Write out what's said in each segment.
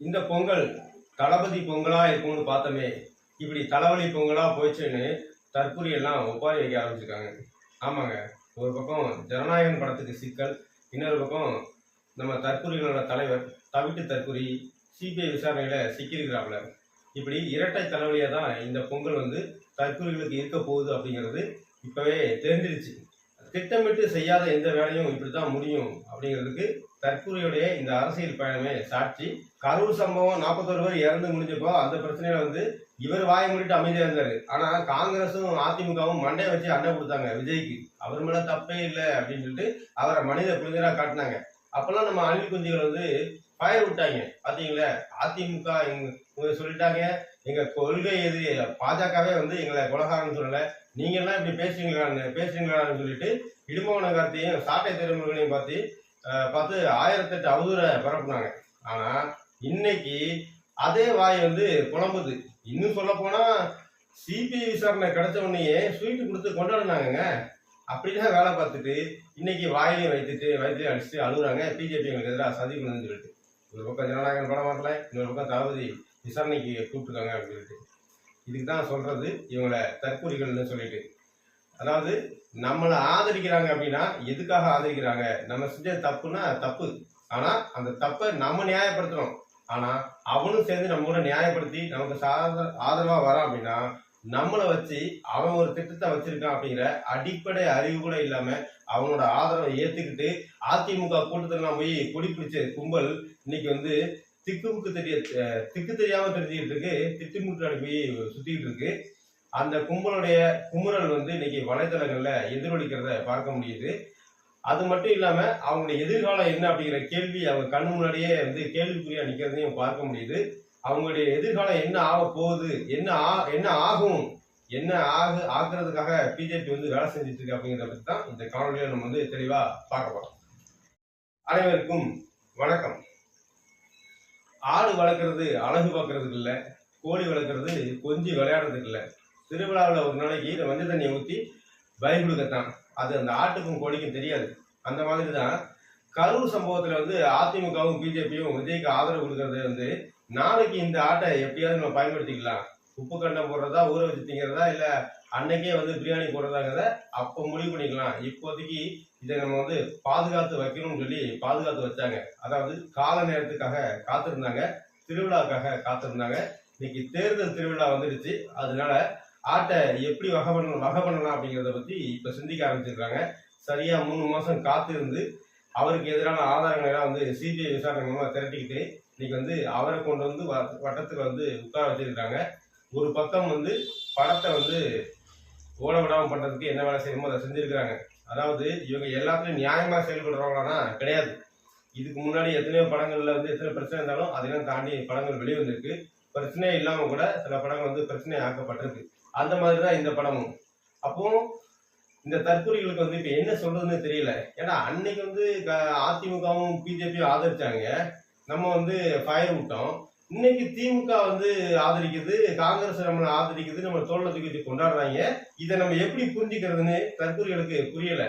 இந்த பொங்கல் தளபதி பொங்கலா இருக்கும்னு பார்த்தோமே இப்படி தலைவலி பொங்கலா போச்சுன்னு தற்கொலை எல்லாம் ஒப்பாரி வைக்க ஆரம்பிச்சிருக்காங்க. ஆமாங்க ஒரு பக்கம் ஜனநாயகன் படத்துக்கு சிக்கல் இன்னொரு பக்கம் நம்ம தற்கொலைகளோட தலைவர் தவிட்டு தற்கொலை சிபிஐ விசாரணையில சிக்கியிருக்கிறாப்புல. இப்படி இரட்டை தலைவலியாக தான் இந்த பொங்கல் வந்து தற்கொலைகளுக்கு இருக்க போகுது அப்படிங்கிறது இப்பவே தெரிஞ்சிருச்சு. திட்டமிட்டு செய்யாத எந்த வேலையும் இப்படி தான் முடியும் அப்படிங்கிறதுக்கு தற்கொலையுடைய இந்த அரசியல் பயணமே சாட்சி. கரூர் சம்பவம் நாற்பத்தொரு பேர் இறந்து முடிஞ்சப்போ அந்த பிரச்சனையில வந்து இவர் வாய மூடிட்டு அமைதியாக இருந்தார். ஆனால் காங்கிரஸும் அதிமுகவும் மண்டையை வச்சு அண்டை கொடுத்தாங்க விஜய்க்கு. அவர் மேலே தப்பே இல்லை அப்படின்னு சொல்லிட்டு அவரை மனித புரிஞ்சராக காட்டினாங்க. அப்போல்லாம் நம்ம அணில் குஞ்சுகள் வந்து பயிர் விட்டாங்க. பாத்தீங்களா அதிமுக எங்க சொல்லிட்டாங்க. எங்க கொள்கை எது பாஜகவே வந்து எங்களை கொலகாரன்னு சொல்லல. நீங்க எல்லாம் இப்படி பேசுறீங்களான்னு பேசுறீங்களான்னு சொல்லிட்டு இடுமோன கார்த்தையும் சாட்டை திருமுருகனையும் பார்த்து பார்த்து ஆயிரத்தெட்டு அவதூரை பரப்புனாங்க. ஆனா இன்னைக்கு அதே வாய் வந்து புலம்புது. இன்னும் சொல்ல போனா சிபிஐ விசாரணை கிடைச்ச உடனேயே ஸ்வீட் கொடுத்து கொண்டாடினாங்கங்க. அப்படிதான் வேலை பார்த்துட்டு இன்னைக்கு வாயிலையும் வைத்துட்டு வயிற்றுலையும் அடிச்சுட்டு அழுகுறாங்க. பிஜேபி எங்களுக்கு எதிராக சதி பண்ணுன்னு சொல்லிட்டு. ஒரு பக்கம் ஜனநாயகன் படம் வரல இன்னொரு பக்கம் தளபதி விசாரணைக்கு கூப்பிட்டுருக்காங்க அப்படின்னு சொல்லிட்டு. இதுக்கு தான் சொல்கிறது இவங்களை தற்கூறிகள்னு சொல்லிட்டு. அதாவது நம்மளை ஆதரிக்கிறாங்க அப்படின்னா எதுக்காக ஆதரிக்கிறாங்க? நம்ம செஞ்ச தப்புன்னா தப்பு. ஆனால் அந்த தப்பை நம்ம நியாயப்படுத்துகிறோம் ஆனால் அவனும் சேர்ந்து நம்ம கூட நியாயப்படுத்தி நமக்கு சாத- ஆதரவாக வரான் அப்படின்னா நம்மளை வச்சு அவன் ஒரு திட்டத்தை வச்சிருக்கான் அப்படிங்கிற அடிப்படை அறிவு கூட இல்லாமல் அவனோட ஆதரவை ஏற்றுக்கிட்டு அதிமுக கூட்டத்தில் போய் குடிப்பிடிச்ச பிடிச்ச கும்பல் இன்னைக்கு வந்து திக்குமுக்கு தெரிய திக்கு தெரியாம தெரிஞ்சுக்கிட்டு இருக்கு. திட்டுமுட்டு போய் சுத்திக்கிட்டு இருக்கு. அந்த கும்பலுடைய குமுறல் வந்து இன்னைக்கு வலைதளங்கள்ல எதிரொலிக்கிறத பார்க்க முடியுது. அது மட்டும் இல்லாம அவங்களுடைய எதிர்காலம் என்ன அப்படிங்கிற கேள்வி அவங்க கண் முன்னாடியே வந்து கேள்விக்குறியா நிக்கிறதையும் பார்க்க முடியுது. அவங்களுடைய எதிர்காலம் என்ன ஆக போகுது? என்ன ஆ- என்ன ஆகும்? என்ன ஆகு ஆக்குறதுக்காக பிஜேபி வந்து வேலை செஞ்சுட்டு இருக்கு அப்படிங்கிறத பத்தி தான் இந்த காணொலியை நம்ம வந்து தெளிவா பார்க்க போறோம். அனைவருக்கும் வணக்கம். ஆடு வளர்க்குறது அழகு பார்க்கறதுக்கு இல்லை கோழி வளர்க்குறது கொஞ்சி விளையாடுறதுக்கு இல்லை. திருவிழாவில் ஒரு நாளைக்கு இந்த மஞ்சள் தண்ணியை ஊற்றி பலி அது அந்த ஆட்டுக்கும் கோழிக்கும் தெரியாது. அந்த மாதிரி தான் கரூர் சம்பவத்தில் வந்து அதிமுகவும் பிஜேபியும் விஜய்க்கு ஆதரவு கொடுக்கறது வந்து நாளைக்கு இந்த ஆட்டை எப்படியாவது நம்ம பயன்படுத்திக்கலாம். உப்பு கண்டம் போடுறதா ஊற வச்சு திங்கிறதா இல்லை அன்னைக்கே வந்து பிரியாணி போடுறதாங்கிறத அப்போ முடிவு பண்ணிக்கலாம். இப்போதைக்கு இதை நம்ம வந்து பாதுகாத்து வைக்கணும்னு சொல்லி பாதுகாத்து வச்சாங்க. அதாவது கால நேரத்துக்காக காத்திருந்தாங்க. திருவிழாவுக்காக காத்திருந்தாங்க. இன்னைக்கு தேர்தல் திருவிழா வந்துடுச்சு. அதனால ஆட்டை எப்படி வகை பண்ணணும் வகை பண்ணலாம் அப்படிங்கிறத பத்தி இப்ப சிந்திக்க ஆரம்பிச்சிருக்காங்க. சரியா மூணு மாசம் காத்திருந்து அவருக்கு எதிரான ஆதாரங்களை எல்லாம் வந்து சிபிஐ விசாரணை மூலமா திரட்டிக்கிட்டு இன்னைக்கு வந்து அவரை கொண்டு வந்து வ- வந்து உட்கார வச்சிருக்காங்க. ஒரு பக்கம் வந்து படத்தை வந்து ஓட விடாமல் பண்ணுறதுக்கு என்ன வேலை செய்யணுமோ அதை செஞ்சுருக்கிறாங்க. அதாவது இவங்க எல்லாத்துலையும் நியாயமாக செயல்படுறவங்களானா கிடையாது. இதுக்கு முன்னாடி எத்தனையோ படங்கள்ல வந்து எத்தனை பிரச்சனை இருந்தாலும் அதெல்லாம் தாண்டி படங்கள் வெளிவந்திருக்கு பிரச்சனையே இல்லாமல் கூட சில படங்கள் வந்து பிரச்சனை ஆக்கப்பட்டிருக்கு. அந்த மாதிரி தான் இந்த படமும். அப்போ இந்த தற்கொலைகளுக்கு வந்து இப்போ என்ன சொல்றதுன்னு தெரியல. ஏன்னா அன்னைக்கு வந்து க- அதிமுகவும் பிஜேபியும் ஆதரிச்சாங்க. நம்ம வந்து ஃபயர் விட்டோம். இன்னைக்கு திமுக வந்து ஆதரிக்குது காங்கிரஸ் நம்மளை ஆதரிக்குது நம்ம தோல்ல தூக்கி வச்சு கொண்டாடுறாங்க. இதை நம்ம எப்படி புரிஞ்சுக்கிறதுன்னு தற்கொலைகளுக்கு புரியல.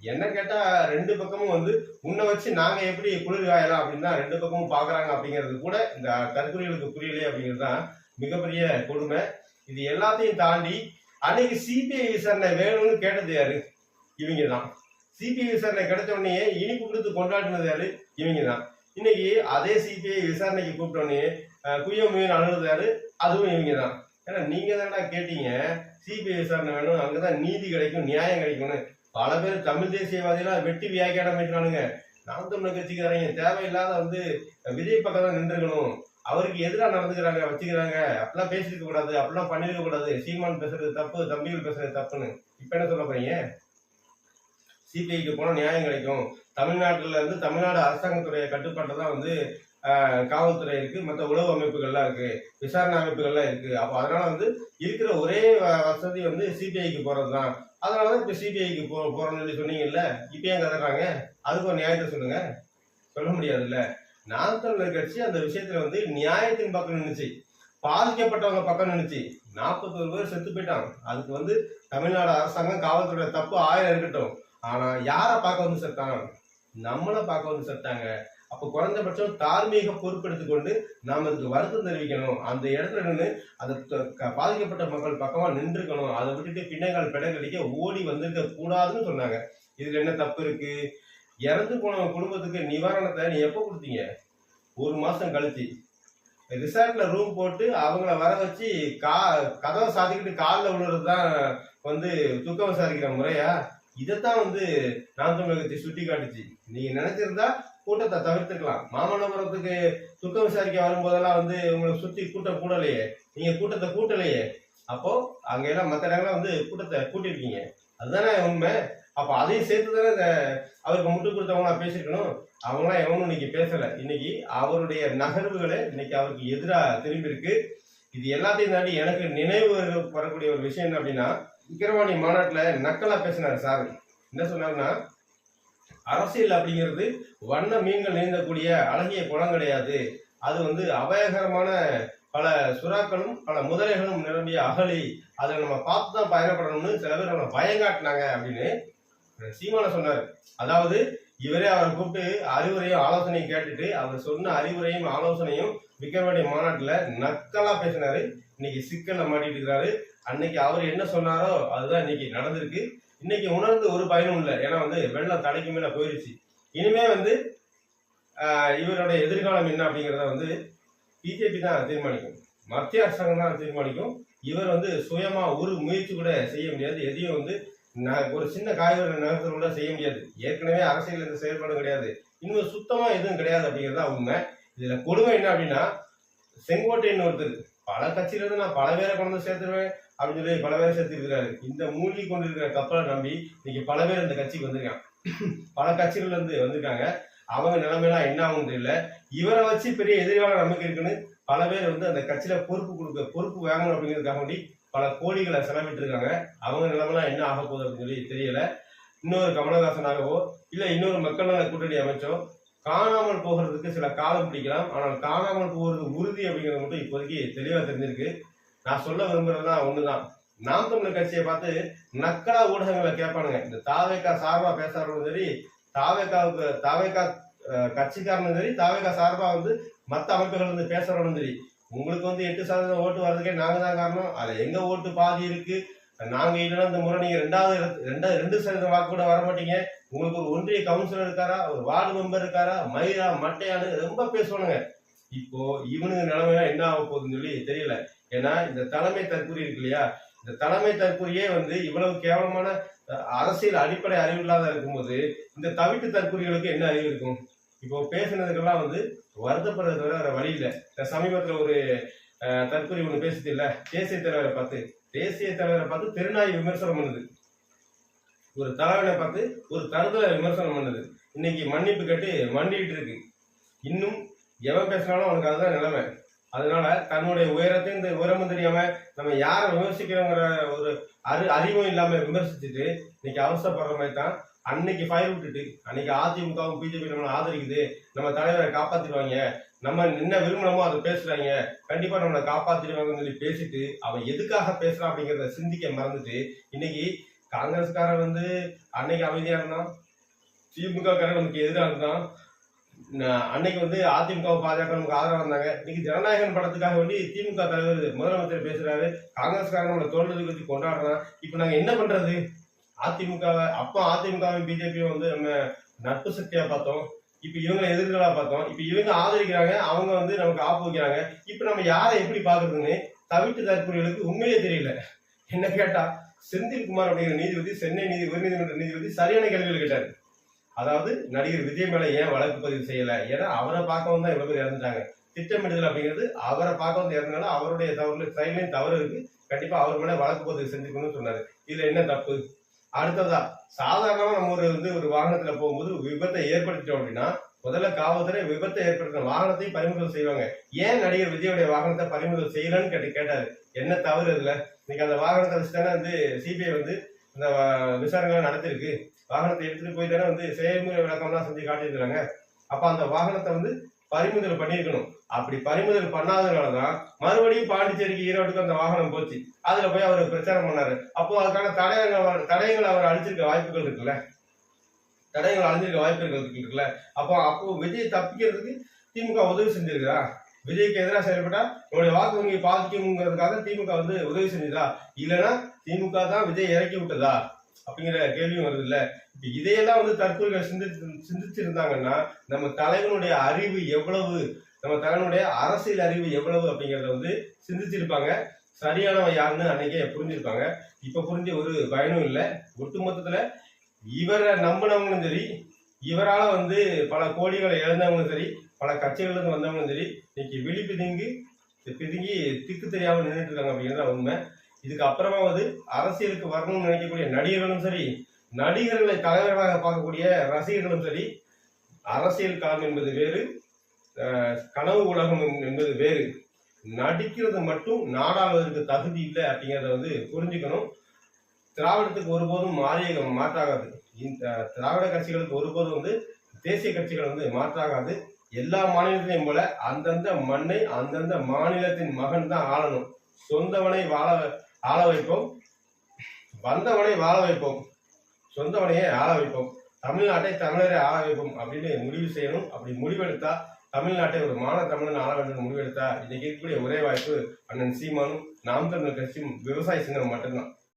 என்ன கேட்டா ரெண்டு பக்கமும் வந்து உன்னை வச்சு நாங்க எப்படி குளிர் காயலாம்? அப்படின்னு தான் ரெண்டு பக்கமும் பாக்குறாங்க அப்படிங்கிறது கூட இந்த தற்கொலைகளுக்கு புரியலையே அப்படிங்கிறது தான் மிகப்பெரிய கொடுமை. இது எல்லாத்தையும் தாண்டி அன்னைக்கு சிபிஐ விசாரணை வேணும்னு கேட்டது யாரு? இவங்க தான். சிபிஐ விசாரணை கிடைச்ச உடனே இனிப்பு கொடுத்து கொண்டாடினது யாரு? இவங்க தான். இன்னைக்கு அதே சிபிஐ விசாரணைக்கு கூப்பிட்டோன்னே உடனே அஹ், முயன் அதுவும் இவங்க தான் ஏன்னா நீங்க தான்டா கேட்டீங்க சிபிஐ விசாரணை வேணும். அங்கதான் நீதி கிடைக்கும் நியாயம் கிடைக்கும்னு. பல பேர் தமிழ் தேசியவாதிகள் வெட்டி வியாக்கியாடம் பண்ணிட்டானுங்க. நாம் தமிழர் கட்சிக்காரங்க தேவையில்லாத வந்து விஜய் பக்கம் தான் நின்றுக்கணும் அவருக்கு எதிராக நடந்துக்கிறாங்க வச்சுக்கிறாங்க. அப்படிலாம் பேசிருக்க கூடாது. அப்படிலாம் பண்ணிருக்க கூடாது. சீமான் பேசுறது தப்பு தம்பிகள் பேசுறது தப்புன்னு. இப்ப என்ன சொல்ல போறீங்க? சிபிஐக்கு போனா நியாயம் கிடைக்கும். தமிழ்நாட்டில் இருந்து தமிழ்நாடு அரசாங்கத்துடைய கட்டுப்பாட்டில் தான் வந்து காவல்துறை இருக்கு. மற்ற உளவு அமைப்புகள்லாம் இருக்கு. விசாரணை அமைப்புகள்லாம் இருக்கு. அப்போ அதனால வந்து இருக்கிற ஒரே வ- வசதி வந்து சிபிஐக்கு போறது தான். அதனாலதான் இப்போ சிபிஐக்கு போ போறோம்னு சொல்லி சொன்னீங்கல்ல இப்போ ஏன் கதறாங்க அதுக்கு ஒரு நியாயத்தை சொல்லுங்க. சொல்ல முடியாதுல்ல. நாம் தமிழர் கட்சி அந்த விஷயத்துல வந்து நியாயத்தின் பக்கம் நின்றுச்சு பாதிக்கப்பட்டவங்க பக்கம் நின்றுச்சு நாற்பத்தொரு பேர் செத்து போயிட்டாங்க. அதுக்கு வந்து தமிழ்நாடு அரசாங்கம் காவல்துறை தப்பு ஆயிரம் இருக்கட்டும். ஆனா யாரை பார்க்க வந்து செத்தாங்க நம்மளை பார்க்க வந்து செத்தாங்க அப்போ குறைந்தபட்சம் தார்மீக பொறுப்பெடுத்துக்கொண்டு நாம் அதுக்கு வருத்தம் தெரிவிக்கணும். அந்த இடத்துல நின்று அதை பாதிக்கப்பட்ட மக்கள் பக்கமா நின்றுக்கணும். அதை விட்டுட்டு பின்னங்கால் பெடங்கடிக்க ஓடி வந்திருக்க கூடாதுன்னு சொன்னாங்க. இதுல என்ன தப்பு இருக்கு? இறந்து போனவங்க குடும்பத்துக்கு நிவாரணத்தை நீ எப்போ கொடுத்தீங்க? ஒரு மாசம் கழிச்சு. ரிசார்ட்ல ரூம் போட்டு அவங்கள வர வச்சு கா கதவை சாத்திக்கிட்டு காலில் விழுறது தான் வந்து துக்கம் விசாரிக்கிற முறையா? இதைத்தான் வந்து நாம் தமிழகத்தை சுட்டி காட்டுச்சு நீங்க நினைச்சிருந்தா கூட்டத்தை தவிர்த்துக்கலாம். மாமல்லபுரத்துக்கு துக்கம் விசாரிக்க வரும்போதெல்லாம் வந்து உங்களை சுத்தி கூட்டம் கூடலையே. நீங்க கூட்டத்தை கூட்டலையே. அப்போ அங்க எல்லாம் மற்ற இடங்கள்லாம் வந்து கூட்டத்தை கூட்டியிருக்கீங்க. அதுதானே உண்மை? அப்ப அதையும் சேர்த்து தானே இந்த அவருக்கு முட்டு கொடுத்தவங்களா பேசியிருக்கணும்? அவங்களாம் எவனும் இன்னைக்கு பேசல. இன்னைக்கு அவருடைய நகர்வுகளை இன்னைக்கு அவருக்கு எதிராக திரும்பி இருக்கு இது எல்லாத்தையும் தாண்டி எனக்கு நினைவு வரக்கூடிய ஒரு விஷயம் என்ன அப்படின்னா விக்கிரவாணி மாநாட்டில் நக்கலாக பேசினார் சார். என்ன சொன்னாருன்னா அரசியல் அப்படிங்கிறது வண்ண மீன்கள் நீந்தக்கூடிய அழகிய குளம் கிடையாது. அது வந்து அபாயகரமான பல சுறாக்களும் பல முதலைகளும் நிரம்பிய அகலி அதை நம்ம பார்த்து தான் பயணப்படணும்னு சில பேர் நம்ம பயங்காட்டினாங்க அப்படின்னு சீமான சொன்னார். அதாவது இவரே அவரை கூப்பிட்டு அறிவுரையும் ஆலோசனையும் கேட்டுட்டு அவர் சொன்ன அறிவுரையும் ஆலோசனையும் விக்கிரவாணி மாநாட்டில் நக்கலாக பேசினாரு. இன்னைக்கு சிக்கலை மாட்டிட்டு இருக்கிறாரு. அன்னைக்கு அவர் என்ன சொன்னாரோ அதுதான் இன்னைக்கு நடந்திருக்கு. இன்னைக்கு உணர்ந்து ஒரு பயனும் இல்லை. ஏன்னா வந்து வெள்ளம் தலைக்கு மேல போயிருச்சு. இனிமே வந்து இவரோட இவருடைய எதிர்காலம் என்ன அப்படிங்கிறத வந்து பிஜேபி தான் தீர்மானிக்கும். மத்திய அரசாங்கம் தான் தீர்மானிக்கும். இவர் வந்து சுயமா ஒரு முயற்சி கூட செய்ய முடியாது. எதையும் வந்து ஒரு சின்ன காய்கறி நகர்த்தல் கூட செய்ய முடியாது. ஏற்கனவே அரசியல் இந்த செயல்பாடும் கிடையாது. இன்னும் சுத்தமா எதுவும் கிடையாது அப்படிங்கிறது தான் உண்மை. இதுல கொடுமை என்ன அப்படின்னா செங்கோட்டைன்னு ஒருத்தர் பல கட்சியில இருந்து நான் பல பேரை கொண்டு சேர்த்துருவேன் அப்படின்னு சொல்லி பல பேரை சேர்த்துருக்கிறாரு. இந்த மூழ்கி கொண்டிருக்கிற கப்பலை நம்பி இன்னைக்கு பல பேர் இந்த கட்சிக்கு வந்திருக்காங்க. பல கட்சிகள்ல இருந்து வந்திருக்காங்க. அவங்க நிலைமையெல்லாம் என்ன ஆகும் தெரியல. இவரை வச்சு பெரிய எதிர்கால நமக்கு இருக்குன்னு பல பேர் வந்து அந்த கட்சியில பொறுப்பு கொடுக்க பொறுப்பு வாங்கணும் அப்படிங்கிறதுக்காக வேண்டி பல கோடிகளை செலவிட்டு இருக்காங்க அவங்க நிலைமைலாம் என்ன ஆக போகுது அப்படின்னு சொல்லி தெரியல. இன்னொரு கமலஹாசனாகவோ இல்ல இன்னொரு மக்கள் நல கூட்டணி அமைச்சோ காணாமல் போகிறதுக்கு சில காலம் பிடிக்கலாம். ஆனால் காணாமல் போகிறது உறுதி அப்படிங்கிறது மட்டும் இப்போதைக்கு தெளிவாக தெரிஞ்சிருக்கு. நான் சொல்ல விரும்புகிறதுனா ஒன்று தான் நாம் தமிழர் கட்சியை பார்த்து நக்கலா ஊடகங்களை கேட்பானுங்க. இந்த தாவேக்கா சார்பாக பேசுறவங்களும் சரி தாவேக்காவுக்கு தாவேக்கா கட்சிக்காரனும் சரி தாவேக்கா சார்பாக வந்து மற்ற அமைப்புகள் வந்து பேசுறவனும் சரி. உங்களுக்கு வந்து எட்டு சதவீதம் ஓட்டு வர்றதுக்கே நாங்கள் தான் காரணம். அதில் எங்க ஓட்டு பாதி இருக்குது நாங்க இல்லைன்னா இந்த முறை நீங்க ரெண்டாவது இடத்து- ரெண்டாவது ரெண்டு சதவீதம் வாக்கு கூட வர மாட்டீங்க. உங்களுக்கு ஒரு ஒன்றிய கவுன்சிலர் இருக்காரா? ஒரு வார்டு மெம்பர் இருக்காரா? மயிலா மட்டையானு ரொம்ப பேசுவானுங்க. இப்போ இவனுங்க நிலைமையெல்லாம் என்ன ஆக போகுதுன்னு சொல்லி தெரியல. ஏன்னா இந்த தலைமை தற்கூறி இருக்கு இல்லையா? இந்த தலைமை தற்கூறியே வந்து இவ்வளவு கேவலமான அரசியல் அடிப்படை அறிவு இல்லாத இருக்கும்போது இந்த தவிட்டு தற்கூறிகளுக்கு என்ன அறிவு இருக்கும்? இப்போ பேசுனதுக்கெல்லாம் வந்து வருத்தப்படுறது வேற வழி இல்லை. இந்த சமீபத்துல ஒரு தற்கூறி ஒன்று ஒண்ணு பேசுது இல்ல? தேசிய தலைவரை பார்த்து. தேசிய தலைவரை பார்த்து திருநாய் விமர்சனம் பண்ணுது. ஒரு தலைவனை பார்த்து ஒரு தருதலை விமர்சனம் பண்ணுது. இன்னைக்கு மன்னிப்பு கேட்டு மண்டிட்டு இருக்கு. இன்னும் எவன் பேசினாலும் அவனுக்கு அதுதான் நிலைமை. அதனால தன்னுடைய உயரத்தையும் இந்த உயரமும் தெரியாம நம்ம யாரை விமர்சிக்கிறோங்கிற ஒரு அறி அறிவும் இல்லாம விமர்சிச்சுட்டு இன்னைக்கு அவசரப்படுற மாதிரி தான் அன்னைக்கு ஃபயர் விட்டுட்டு அன்னைக்கு அதிமுகவும் பிஜேபி நம்மளை ஆதரிக்குது. நம்ம தலைவரை காப்பாத்திடுவாங்க. நம்ம என்ன விரும்பணுமோ அதை பேசுறாங்க. கண்டிப்பா நம்மளை காப்பாத்திடுவாங்கன்னு சொல்லி பேசிட்டு அவன் எதுக்காக பேசுறான் அப்படிங்கறத சிந்திக்க மறந்துட்டு இன்னைக்கு காங்கிரஸ்காரன் வந்து அன்னைக்கு அமைதியா இருந்தான். திமுக காரன் நமக்கு எதிராக இருந்தான். அன்னைக்கு வந்து அதிமுக பாஜக நமக்கு ஆதரவா இருந்தாங்க. இன்னைக்கு ஜனநாயகன் படத்துக்காக வேண்டி திமுக தலைவர் முதலமைச்சர் பேசுறாரு. காங்கிரஸ்காரன் நம்மளை தோல்வி பத்தி கொண்டாடுறான். இப்ப நாங்க என்ன பண்றது? அதிமுகவை அப்போ அதிமுகவும் பிஜேபியும் வந்து நம்ம நட்பு சக்தியா பார்த்தோம். இப்ப இவங்க எதிர்களா பார்த்தோம். இப்ப இவங்க ஆதரிக்கிறாங்க அவங்க வந்து நமக்கு ஆப்பு வைக்கிறாங்க. இப்ப நம்ம யாரை எப்படி பாக்குறதுன்னு தவிட்டு தற்கொலைகளுக்கு உண்மையே தெரியல. என்ன கேட்டா செந்தில்குமார் அப்படிங்கிற நீதிபதி சென்னை நீதி உயர்நீதிமன்ற நீதிபதி சரியான கேள்விகள் கேட்டாரு. அதாவது நடிகர் விஜய் மேல ஏன் வழக்கு பதிவு செய்யல? ஏன்னா அவரை பார்க்கவும் தான் இவ்வளவு பேர் இறந்துட்டாங்க. திட்டமிடுதல் அப்படிங்கிறது அவரை பார்க்க வந்து இறந்தனால அவருடைய தவறு சைட்லயும் தவறு இருக்கு. கண்டிப்பா அவர் மேல வழக்கு பதிவு செஞ்சுக்கணும்னு சொன்னாரு. இதுல என்ன தப்பு? அடுத்ததா சாதாரணமா நம்ம ஒரு வந்து ஒரு வாகனத்துல போகும்போது விபத்தை ஏற்படுத்திட்டோம் அப்படின்னா முதல்ல காவல்துறை விபத்தை ஏற்படுத்தின வாகனத்தையும் பறிமுதல் செய்வாங்க. ஏன் நடிகர் விஜயோடைய வாகனத்தை பறிமுதல் செய்யலன்னு கேட்டு கேட்டாரு. என்ன தவறு இதுல? இன்னைக்கு அந்த வாகனத்தை வச்சு தானே வந்து சிபிஐ வந்து அந்த விசாரணை நடத்திருக்கு வாகனத்தை எடுத்துட்டு போய் தானே வந்து செயல்முறை விளக்கம்லாம் செஞ்சு காட்டியிருக்கிறாங்க. அப்ப அந்த வாகனத்தை வந்து பறிமுதல் பண்ணியிருக்கணும். அப்படி பறிமுதல் பண்ணாதனாலதான் மறுபடியும் பாண்டிச்சேரிக்கு ஈரோட்டுக்கு அந்த வாகனம் போச்சு. அதுல போய் அவர் பிரச்சாரம் பண்ணாரு. அப்போ அதுக்கான தடயங்கள் தடயங்கள் தடயங்களை அவர் அழிச்சிருக்க வாய்ப்புகள் இருக்குல்ல? தடயங்கள் அழிஞ்சிருக்க வாய்ப்புகள் இருக்குல்ல? அப்போ அப்போ விஜய் தப்பிக்கிறதுக்கு திமுக உதவி செஞ்சிருக்கா விஜய்க்கு எதிராக செயல்பட்டா உங்களுடைய வாக்கு வங்கி பாதிக்குங்கிறதுக்காக திமுக வந்து உதவி செஞ்சதா? இல்லைன்னா திமுக தான் விஜய் இறக்கி விட்டதா? அப்படிங்கிற கேள்வியும் வருது இல்ல இப்ப இதையெல்லாம் வந்து தற்கொலைகள் சிந்தித்து சிந்திச்சிருந்தாங்கன்னா நம்ம தலைவனுடைய அறிவு எவ்வளவு நம்ம தலைவனுடைய அரசியல் அறிவு எவ்வளவு அப்படிங்கறத வந்து சிந்திச்சிருப்பாங்க சரியானவன் யாருன்னு அன்னைக்கே புரிஞ்சிருப்பாங்க. இப்ப புரிஞ்ச ஒரு பயனும் இல்லை. ஒட்டுமொத்தத்துல இவரை நம்பினவங்களும் சரி இவரால வந்து பல கோடிகளை இழந்தவங்களும் சரி பல கட்சிகளுக்கு வந்தவங்களும் சரி இன்னைக்கு விழி பிதுங்கி பிதுங்கி திக்கு தெரியாமல் நின்றுட்டு இருக்காங்க அப்படிங்கிறது உண்மை. இதுக்கு அப்புறமாவது அரசியலுக்கு வரணும்னு நினைக்கக்கூடிய நடிகர்களும் சரி நடிகர்களை தலைவர்களாக பார்க்கக்கூடிய ரசிகர்களும் சரி அரசியல் களம் என்பது வேறு கனவு உலகம் என்பது வேறு. நடிக்கிறது மட்டும் நாடாளுவதற்கு தகுதி இல்லை அப்படிங்கிறத வந்து புரிஞ்சுக்கணும். திராவிடத்துக்கு ஒருபோதும் மாறிய மாற்றாகாது. இந்த திராவிட கட்சிகளுக்கு ஒருபோதும் வந்து தேசிய கட்சிகள் வந்து மாற்றாகாது. எல்லா மாநிலத்திலையும் போல அந்தந்த மண்ணை அந்தந்த மாநிலத்தின் மகன் தான் ஆளணும். சொந்தவனை வாழ ஆள வைப்போம். வந்தவனை வாழ வைப்போம். சொந்தவனையே ஆள வைப்போம். தமிழ்நாட்டை தமிழரை ஆள வைப்போம் அப்படின்னு முடிவு செய்யணும். அப்படி முடிவெடுத்தா தமிழ்நாட்டை ஒரு மாண தமிழன் ஆள வேண்டும் முடிவெடுத்தா இன்னைக்கு இருக்கக்கூடிய ஒரே வாய்ப்பு அண்ணன் சீமானும் நாம் தமிழ் கட்சியும் விவசாய சின்னம் மட்டும்தான்.